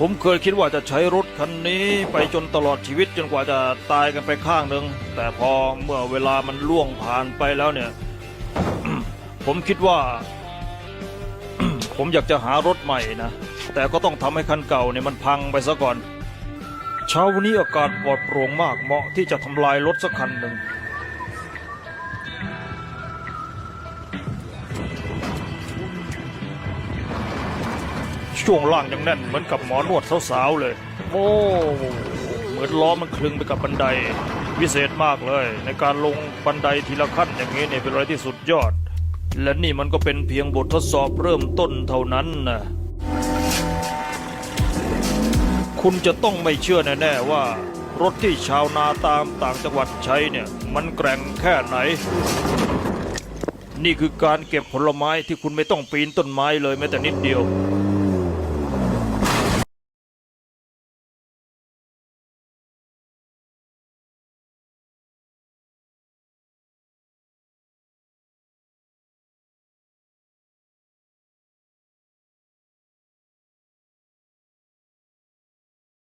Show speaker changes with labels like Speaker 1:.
Speaker 1: ผมเคยคิดว่าจะใช้รถคันนี้ไปจนตลอดชีวิตจนกว่าจะตายกันไปข้างหนึ่งแต่พอเมื่อเวลามันล่วงผ่านไปแล้วเนี่ย ผมคิดว่า ผมอยากจะหารถใหม่นะแต่ก็ต้องทำให้คันเก่าเนี่ยมันพังไปซะก่อน เช้าวันนี้อากาศปลอดโปร่งมากเหมาะที่จะทำลายรถสักคันหนึ่ง ช่วงล่างยังแน่นเหมือนกับหมอนวดสาวๆเลย โอ้เหมือนล้อมันคลึงไปกับบันได วิเศษมากเลย ในการลงบันไดทีละขั้นอย่างนี้เนี่ยเป็นอะไรที่สุดยอด และนี่มันก็เป็นเพียงบททดสอบเริ่มต้นเท่านั้นนะคุณจะต้องไม่เชื่อแน่ๆว่ารถที่ชาวนาตามต่างจังหวัดใช้เนี่ย มันแกร่งแค่ไหน นี่คือการเก็บผลไม้ที่คุณไม่ต้องปีนต้นไม้เลยแม้แต่นิดเดียว